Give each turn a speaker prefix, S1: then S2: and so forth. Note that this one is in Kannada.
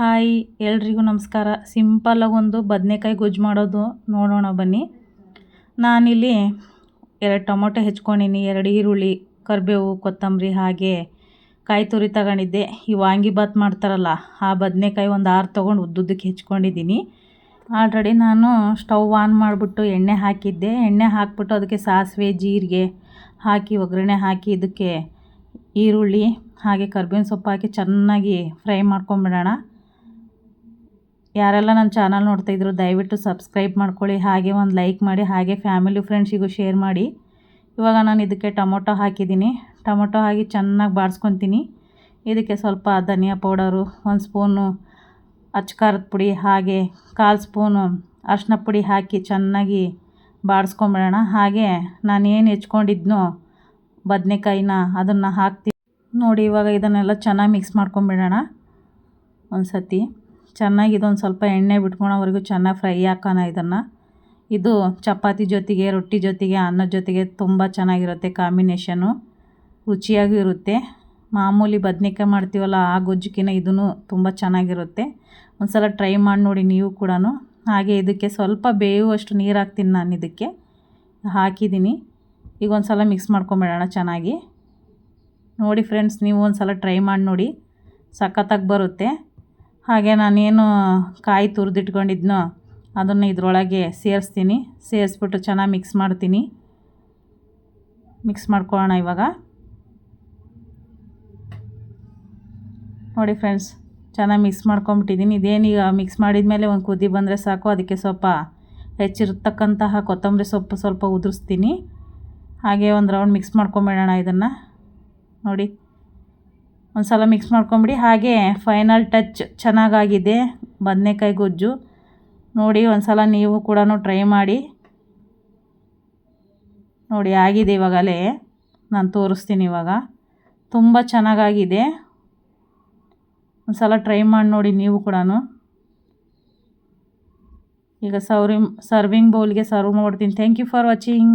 S1: ಹಾಯ್, ಎಲ್ರಿಗೂ ನಮಸ್ಕಾರ. ಸಿಂಪಲ್ಲಾಗಿ ಒಂದು ಬದನೆಕಾಯಿ ಗೊಜ್ಜು ಮಾಡೋದು ನೋಡೋಣ ಬನ್ನಿ. ನಾನಿಲ್ಲಿ ಎರಡು ಟೊಮೊಟೊ ಹೆಚ್ಕೊಂಡಿನಿ, ಎರಡು ಈರುಳ್ಳಿ, ಕರಿಬೇವು, ಕೊತ್ತಂಬರಿ ಹಾಗೆ ಕಾಯಿ ತುರಿ ತಗೊಂಡಿದ್ದೆ. ಈ ವಾಂಗಿಬಾತ್ ಮಾಡ್ತಾರಲ್ಲ, ಆ ಬದನೆಕಾಯಿ ಒಂದು ಆರು ತೊಗೊಂಡು ಉದ್ದುದ್ದಕ್ಕೆ ಹೆಚ್ಕೊಂಡಿದ್ದೀನಿ ಆಲ್ರೆಡಿ ನಾನು ಸ್ಟವ್ ಆನ್ ಮಾಡಿಬಿಟ್ಟು ಎಣ್ಣೆ ಹಾಕಿದ್ದೆ. ಎಣ್ಣೆ ಹಾಕ್ಬಿಟ್ಟು ಅದಕ್ಕೆ ಸಾಸಿವೆ, ಜೀರಿಗೆ ಹಾಕಿ, ಒಗ್ಗರಣೆ ಹಾಕಿ, ಇದಕ್ಕೆ ಈರುಳ್ಳಿ ಹಾಗೆ ಕರ್ಬೇವಿನ ಸೊಪ್ಪು ಹಾಕಿ ಚೆನ್ನಾಗಿ ಫ್ರೈ ಮಾಡ್ಕೊಂಬಿಡೋಣ. ಯಾರೆಲ್ಲ ನನ್ನ ಚಾನಲ್ ನೋಡ್ತಾಯಿದ್ರು ದಯವಿಟ್ಟು ಸಬ್ಸ್ಕ್ರೈಬ್ ಮಾಡ್ಕೊಳ್ಳಿ, ಹಾಗೆ ಒಂದು ಲೈಕ್ ಮಾಡಿ, ಹಾಗೆ ಫ್ಯಾಮಿಲಿ ಫ್ರೆಂಡ್ಸಿಗೂ ಶೇರ್ ಮಾಡಿ. ಇವಾಗ ನಾನು ಇದಕ್ಕೆ ಟೊಮೊಟೊ ಹಾಕಿದ್ದೀನಿ. ಟೊಮೊಟೊ ಹಾಕಿ ಚೆನ್ನಾಗಿ ಬಾಡಿಸ್ಕೊತೀನಿ ಇದಕ್ಕೆ ಸ್ವಲ್ಪ ಧನಿಯಾ ಪೌಡರು, ಒಂದು ಸ್ಪೂನು ಅಚ್ಕಾರದ ಪುಡಿ, ಹಾಗೆ ಕಾಲು ಸ್ಪೂನು ಅರಿಶಿನ ಪುಡಿ ಹಾಕಿ ಚೆನ್ನಾಗಿ ಬಾಡಿಸ್ಕೊಂಬಿಡೋಣ ಹಾಗೆ ನಾನೇನು ಹೆಚ್ಕೊಂಡಿದ್ನೋ ಬದನೆಕಾಯಿನ ಅದನ್ನು ಹಾಕ್ತೀನಿ. ನೋಡಿ ಇವಾಗ ಇದನ್ನೆಲ್ಲ ಚೆನ್ನಾಗಿ ಮಿಕ್ಸ್ ಮಾಡ್ಕೊಂಬಿಡೋಣ. ಒಂದು ಸತಿ ಚೆನ್ನಾಗಿ ಇದೊಂದು ಸ್ವಲ್ಪ ಎಣ್ಣೆ ಬಿಟ್ಕೊಳೋವರೆಗೂ ಚೆನ್ನಾಗಿ ಫ್ರೈ ಹಾಕೋಣ ಇದನ್ನು. ಇದು ಚಪಾತಿ ಜೊತೆಗೆ, ರೊಟ್ಟಿ ಜೊತೆಗೆ ಅನ್ನದ ಜೊತೆಗೆ ತುಂಬ ಚೆನ್ನಾಗಿರುತ್ತೆ ಕಾಂಬಿನೇಷನು. ರುಚಿಯಾಗೂ ಇರುತ್ತೆ. ಮಾಮೂಲಿ ಬದ್ನೆಕಾಯಿ ಮಾಡ್ತೀವಲ್ಲ ಆ ಗೊಜ್ಜುಕಿನ ಇದೂ ತುಂಬ ಚೆನ್ನಾಗಿರುತ್ತೆ. ಒಂದು ಸಲ ಟ್ರೈ ಮಾಡಿ ನೋಡಿ ನೀವು ಕೂಡ ಹಾಗೆ ಇದಕ್ಕೆ ಸ್ವಲ್ಪ ಬೇಯುವಷ್ಟು ನೀರು ಹಾಕ್ತೀನಿ ನಾನು ಇದಕ್ಕೆ. ಹಾಕಿದ್ದೀನಿ ಈಗ ಒಂದು ಸಲ ಮಿಕ್ಸ್ ಮಾಡ್ಕೊಂಬಿಡೋಣ ಚೆನ್ನಾಗಿ. ನೋಡಿ ಫ್ರೆಂಡ್ಸ್ ನೀವು ಒಂದು ಸಲ ಟ್ರೈ ಮಾಡಿ ನೋಡಿ. ಸಖತ್ತಾಗಿ ಬರುತ್ತೆ. ಹಾಗೆ ನಾನೇನು ಕಾಯಿ ತುರಿದಿಟ್ಕೊಂಡಿದ್ನೋ ಅದನ್ನು ಇದರೊಳಗೆ ಸೇರಿಸ್ತೀನಿ. ಸೇರಿಸ್ಬಿಟ್ಟು ಚೆನ್ನಾಗಿ ಮಿಕ್ಸ್ ಮಾಡ್ತೀನಿ. ಮಿಕ್ಸ್ ಮಾಡ್ಕೊಳ್ಳೋಣ ಇವಾಗ. ನೋಡಿ ಫ್ರೆಂಡ್ಸ್ ಚೆನ್ನಾಗಿ ಮಿಕ್ಸ್ ಮಾಡ್ಕೊಂಬಿಟ್ಟಿದ್ದೀನಿ. ಇದೇನೀಗ ಮಿಕ್ಸ್ ಮಾಡಿದ ಮೇಲೆ ಒಂದು ಕುದಿ ಬಂದರೆ ಸಾಕು, ಅದಕ್ಕೆ ಸ್ವಲ್ಪ ಹೆಚ್ಚಿರತಕ್ಕಂತಹ ಕೊತ್ತಂಬರಿ ಸೊಪ್ಪು ಸ್ವಲ್ಪ ಉದುರಿಸ್ತೀನಿ. ಹಾಗೆ ಒಂದು ರೌಂಡ್ ಮಿಕ್ಸ್ ಮಾಡ್ಕೊಂಬಿಡೋಣ ಇದನ್ನು. ನೋಡಿ. ಒಂದು ಸಲ ಮಿಕ್ಸ್ ಮಾಡ್ಕೊಂಬಿಡಿ. ಹಾಗೆ ಫೈನಲ್ ಟಚ್ ಚೆನ್ನಾಗಾಗಿದೆ. ಬದನೆಕಾಯಿ ಗೊಜ್ಜು. ನೋಡಿ ಒಂದು ಸಲ ನೀವು ಕೂಡ ಟ್ರೈ ಮಾಡಿ. ನೋಡಿ ಆಗಿದೆ ಇವಾಗಲೇ. ನಾನು ತೋರಿಸ್ತೀನಿ ಇವಾಗ. ತುಂಬ ಚೆನ್ನಾಗಾಗಿದೆ. ಒಂದು ಸಲ ಟ್ರೈ ಮಾಡಿ ನೋಡಿ ನೀವು ಕೂಡ ಈಗ ಸರ್ವಿಂಗ್ ಸರ್ವಿಂಗ್ ಬೌಲ್ಗೆ ಸರ್ವ್ ಮಾಡ್ತೀನಿ. Thank you for watching